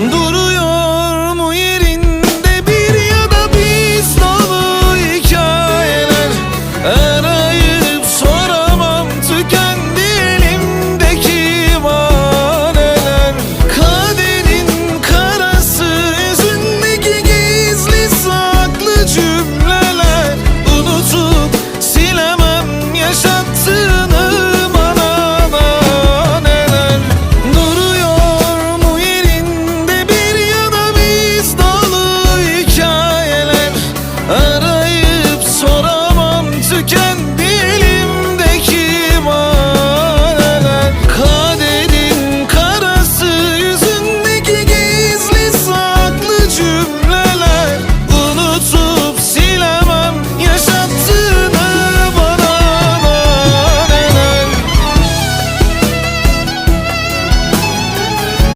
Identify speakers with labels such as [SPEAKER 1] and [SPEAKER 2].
[SPEAKER 1] Duruyor.